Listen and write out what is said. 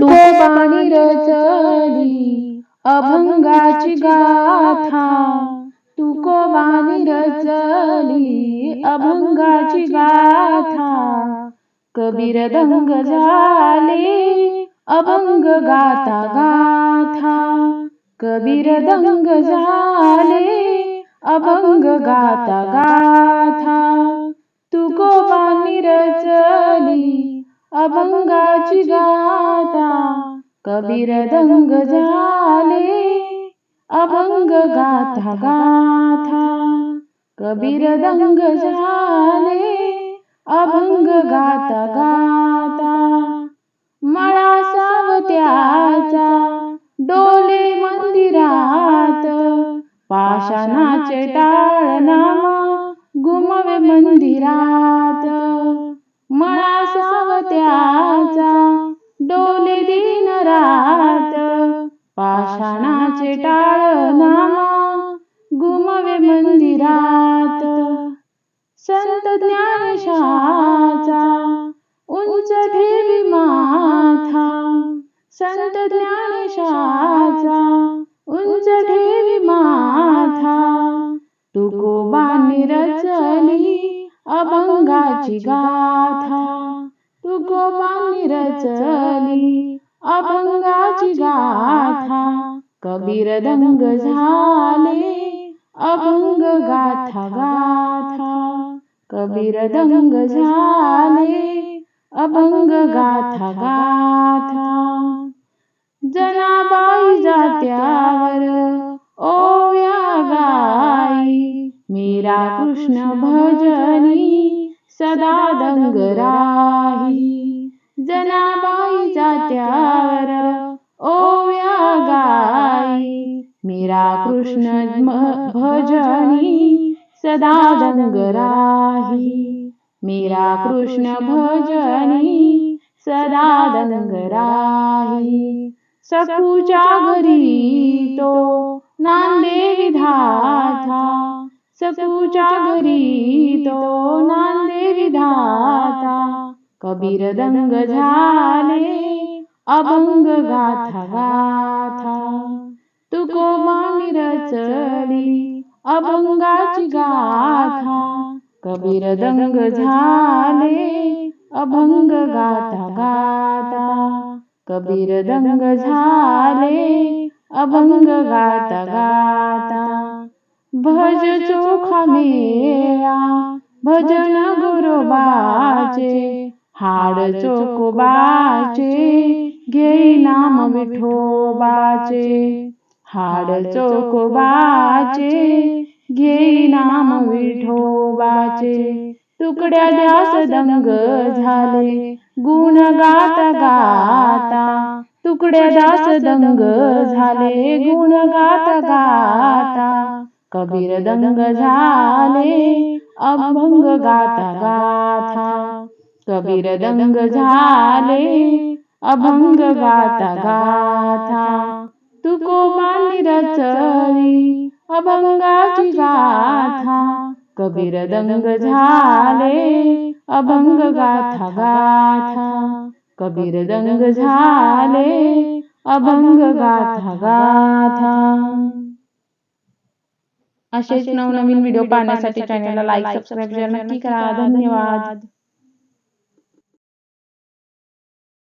तुकोबाणी रचली अभंगाची गाथा. तुकोबाणी रचली अभंगाची गाथा. कबीर दंग झाले अभंग गाता गाथा. कबीर दंग झाले अभंग गाता गाथा. तुकोबानी रचली अभंगाची गाथा. कबीर दंग झाले अभंग गाथा गाथा। कबीर दंग झाले अभंग गाता गाता मळा सावत्याचा डोले मंदिरात पाषाणाचे टाळनामा गुमवे मंदिरात। नामाचे टाळ नामा गुमवे मंदिरात. संत ज्ञानेशाचा उंच ठेवी माथा. संत ज्ञानेशाचा उंच ठेवी माथा. तुकोबानी रचली अभंगाची गाथा. तुकोबानी रचली अभंगाची गाथा. कबीर दंग झाले अभंग गाथा गाथा. कबीर दंग झाले अभंग गाथा गाथा. जनाबाई जात्यावर ओव्या गाई. मीरा कृष्ण भजनी सदा दंग राही जनाबाई सदा दंग राही मेरा कृष्ण भजनी सदा दंग राही सखूच्या घरी तो नांदे विधाता सखूच्या घरी तो नांदे विधाता कबीर दंग झाले अभंग गाथा गाथा। तुकोबानी रचली अभंगाची गाथा. कबीर दंग झाले अभंग गाता गाथा. कबीर दंग झाले अभंग गाता गाता भज चोखा मेळा भजन गुरुबाचे हाड चोकोबाचे घे नाम विठोबाचे. हाड चोकोबाचे घेई नाम विठोबाचे तुकड्या द्यास दंग झाले गुण गाता गाता. तुकड्या दास दंग झाले गुण गाता गाता. कबीर दंग झाले अभंग गाता गाथा. कबीर दंग झाले अभंग गाता गाथा. तुकोबानी रचली अभंगाची गाथा कबीर दंग झाले अभंग गाथा गाथा कबीर दंग झाले अभंग गाथा. गाथा असेच नवनवीन व्हिडिओ पाहण्यासाठी चॅनलला लाईक सबस्क्राईब नक्की करा. धन्यवाद.